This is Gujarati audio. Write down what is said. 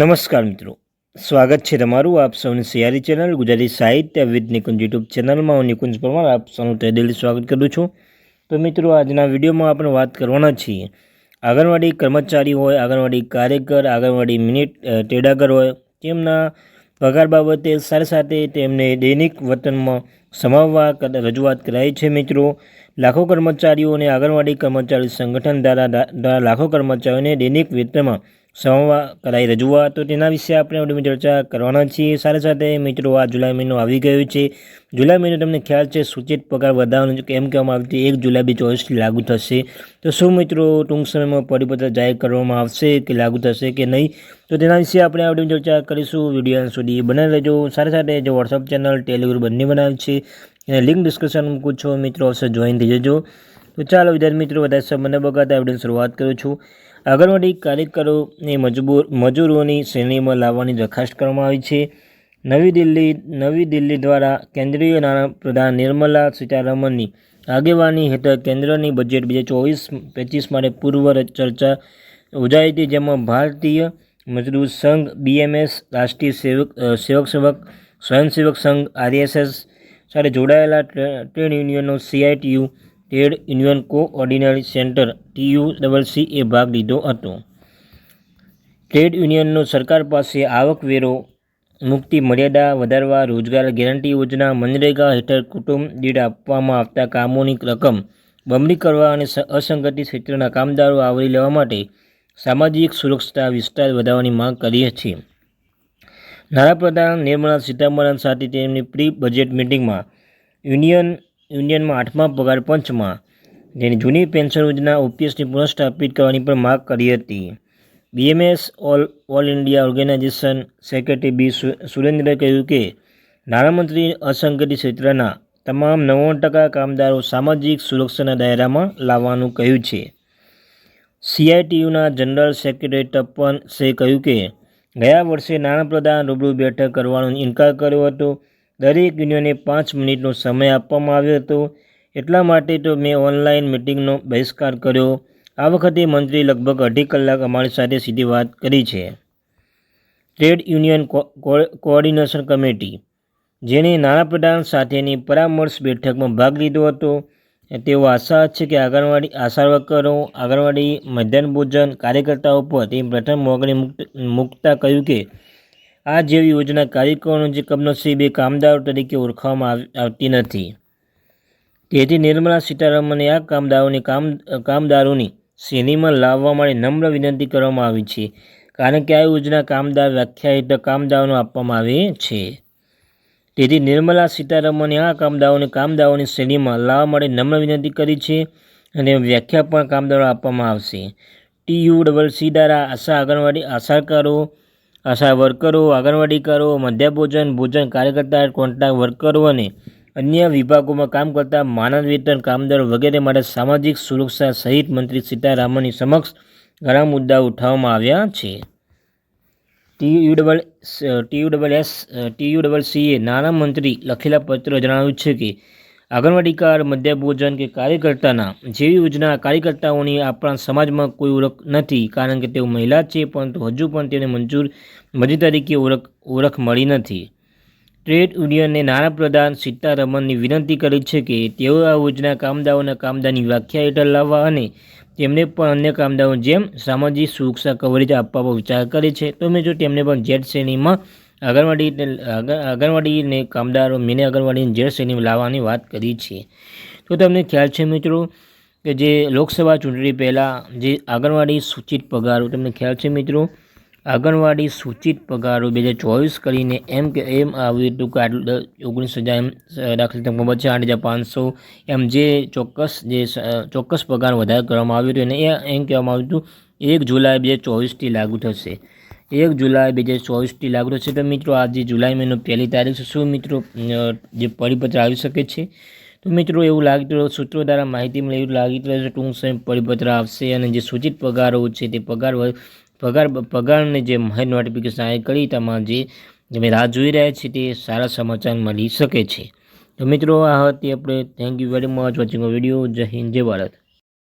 નમસ્કાર મિત્રો. સ્વાગત છે તમારું આપ સૌની સિયારી ચેનલ ગુજરાતી સાહિત્ય વિદ નિકુંજ યુટ્યુબ ચેનલમાં. હું નિકુંજ પરમાર, આપ સૌનું તહેદિલી સ્વાગત કરું છું. તો મિત્રો, આજના વિડીયોમાં આપણે વાત કરવાના છીએ. આંગણવાડી કર્મચારી હોય, આંગણવાડી કાર્યકર, આંગણવાડી મિનિટ ટેડાગર હોય, તેમના પગાર બાબતે સાથે સાથે તેમને દૈનિક વતનમાં સમાવવા રજૂઆત કરાઈ છે મિત્રો. લાખો કર્મચારીઓને આંગણવાડી કર્મચારી સંગઠન દ્વારા લાખો કર્મચારીઓને દૈનિક વેતનમાં સમાવવા કરાઈ રજૂઆત. તો તેના વિશે આપણે વિડીયોમાં ચર્ચા કરવાના છીએ. સાથે સાથે મિત્રો, આ જુલાઈ મહિનો આવી ગયો છે. જુલાઈ મહિનો તમને ખ્યાલ છે, સૂચિત પગાર વધારવાનું કેમ કહેવામાં આવ્યું છે એક જુલાઈ બે ચોવીસ લાગુ થશે. તો શું મિત્રો, ટૂંક સમયમાં પરિપત્ર જાહેર કરવામાં આવશે કે લાગુ થશે કે નહીં? તો તેના વિશે આપણે આ ચર્ચા કરીશું. વીડિયો સુધી બનાવી લેજો સાથે સાથે જે વોટ્સઅપ ચેનલ ટેલિગ્રામ બંને બનાવે છે, એને લિંક ડિસ્ક્રિપ્શન મૂકું છું. મિત્રો, અવશ્ય જોઈન થઈ જજો. તો ચાલો વિદ્યાર્થી મિત્રો, વધારે સમય બગાતા બગાડતા શરૂઆત કરું છું. આંગણવાડી કાર્યકરોને મજબૂર, મજૂરોની શ્રેણીમાં લાવવાની દરખાસ્ત કરવામાં આવી છે. નવી દિલ્હી નવી દિલ્હી દ્વારા કેન્દ્રીય નાણાપ્રધાન નિર્મલા સીતારમણની આગેવાની હેઠળ કેન્દ્રની બજેટ બે હજાર ચોવીસ, પચીસ માટે પૂર્વ ચર્ચા યોજાઈ હતી, જેમાં ભારતીય મજદૂર સંઘ બીએમએસ રાષ્ટ્રીય સેવક સેવક સેવક સ્વયંસેવક સંઘ, આરએસએસ સાથે જોડાયેલા trade યુનિયનો CITU trade union coordination centre TU double C એ ભાગ લીધો હતો. ટ્રેડ યુનિયનનો સરકાર પાસે આવકવેરો, મુક્તિ મર્યાદા વધારવા, રોજગાર ગેરંટી યોજના, મનરેગા હેઠળ કુટુંબ દીઠ આપવામાં આવતા કામોની રકમ બમણી કરવા અને અસંગઠિત ક્ષેત્રના કામદારો આવરી લેવા માટે સામાજિક સુરક્ષા વિસ્તાર વધારવાની માંગ કરી છે નાણાપ્રધાન નિર્મલા સીતારમણ સાથે તેમની પ્રી બજેટ મિટિંગમાં યુનિયન યુનિયનમાં આઠમા પગાર પંચમાં. જેની જૂની પેન્શન યોજના ઓપીએસની પુનઃસ્થાપિત કરવાની પણ માગ કરી હતી. BMS all all India organisation secretary B સુરેન્દ્રે કહ્યું કે, નાણામંત્રી અસંગઠિત ક્ષેત્રના તમામ નવ્વાણું ટકા કામદારો સામાજિક સુરક્ષાના દાયરામાં લાવવાનું કહ્યું છે. સીઆઈટીયુના જનરલ સેક્રેટરી તપન સે કહ્યું કે, ગયા વર્ષે નાણાપ્રધાન રૂબરૂ બેઠક કરવાનો ઇનકાર કર્યો હતો. દરેક યુનિયને પાંચ મિનિટનો સમય આપવામાં આવ્યો હતો. એટલા માટે તો મેં ઓનલાઈન મિટિંગનો બહિષ્કાર કર્યો. આ વખતે મંત્રી લગભગ અઢી કલાક અમારી સાથે સીધી વાત કરી છે. ટ્રેડ યુનિયન કોઓર્ડિનેશન કમિટી, જેણે નાણાપ્રધાન સાથેની પરામર્શ બેઠકમાં ભાગ લીધો હતો. તેઓ આશા છે કે આંગણવાડી, આશા વર્કરો, આંગણવાડી, મધ્યાહન ભોજન કાર્યકર્તાઓ પર તે પ્રથમ મોગણી મુક્ત, મૂકતા કહ્યું કે આ જેવી યોજના કાર્યક્રમો જે કમનસીબે કામદારો તરીકે ઓળખવામાં આવ- આવતી નથી. તેથી નિર્મલા સીતારામને આ કામદારોની કામ, કામદારોની શ્રેણીમાં લાવવા માટે નમ્ર વિનંતી કરવામાં આવી છે. કારણ કે આ યોજના કામદાર વ્યાખ્યાયિત કામદારોને આપવામાં આવે છે. તેથી નિર્મલા સીતારામને આ કામદારોને કામદારોની શ્રેણીમાં લાવવા માટે નમ્ર વિનંતી કરી છે અને વ્યાખ્યા પણ કામદારો આપવામાં આવશે. ટીયુ ડબલ સી દ્વારા આશા આંગણવાડી આશાકારો આશા વર્કરો આંગણવાડીકારો મધ્યાભોજન, ભોજન કાર્યકર્તા કોન્ટ્રાક્ટ વર્કરો અને અન્ય વિભાગોમાં કામ કરતા માનદ વેતન કામદારો વગેરે માટે સામાજિક સુરક્ષા સહિત મંત્રી સીતારામનની સમક્ષ ઘણા મુદ્દાઓ ઉઠાવવામાં આવ્યા છે. TU double TU double S TU double CA નાણામંત્રી લખેલા પત્ર જણાવ્યું છે કે આંગણવાડીકાર મધ્યાભોજન કે કાર્યકર્તાના જેવી યોજના કાર્યકર્તાઓની આપણા સમાજમાં કોઈ ઓળખ નથી, કારણ કે તેઓ મહિલા છે, પરંતુ હજુ પણ તેને મંજૂર મજૂર તરીકે ઓળખ ઓળખ મળી નથી. ટ્રેડ યુનિયનને નાણાપ્રધાન સીતારમણની વિનંતી કરી છે કે તેઓ આ યોજના કામદારોના કામદારની વ્યાખ્યા હેઠળ લાવવા અને તેમને પણ અન્ય કામદારો જેમ સામાજિક સુરક્ષા કવરેજ આપવા પર વિચાર કરે છે, તો મેં જો તેમને પણ જેટ શ્રેણીમાં આંગણવાડી આંગણવાડીને કામદારો મિની આંગણવાડીને જેડ શ્રેણીમાં લાવવાની વાત કરી છે. તો તમને ખ્યાલ છે મિત્રો કે જે લોકસભા ચૂંટણી પહેલાં જે આંગણવાડી સૂચિત પગારો, તમને ખ્યાલ છે મિત્રો? આંગણવાડી સૂચિત પગારો બે હજાર ચોવીસ કરીને એમ કે એમ આવ્યું હતું કે આટલું ઓગણીસ હજાર એમ દાખલ તમને બચે આઠ હજાર પાંચસો એમ જે ચોક્કસ જે ચોક્કસ પગાર વધારે કરવામાં આવ્યો હતો. અને એ, એમ કહેવામાં આવ્યું હતું, એક જુલાઈ બે હજાર ચોવીસથી લાગુ થશે. એક જુલાઈ બે હજાર ચોવીસથી લાગુ થશે તો મિત્રો આજે જુલાઈ મહિનો પહેલી તારીખ છે, શું મિત્રો જે પરિપત્ર આવી શકે છે? તો મિત્રો, એવું લાગતું રહ્યું સૂત્રો દ્વારા માહિતી મળે એવું લાગી રહ્યું છે ટૂંક સમય પરિપત્ર આવશે અને જે સૂચિત પગારો છે તે પગાર પગાર, પગારને જે મહેર નોટિફિકેશન આવી કરી તેમાં જે તમે રાહ જોઈ રહ્યા છે તે સારા સમાચાર મળી શકે છે. તો મિત્રો, આ હતી આપણે. Thank you very much watching video જય હિન્દ, જય ભારત.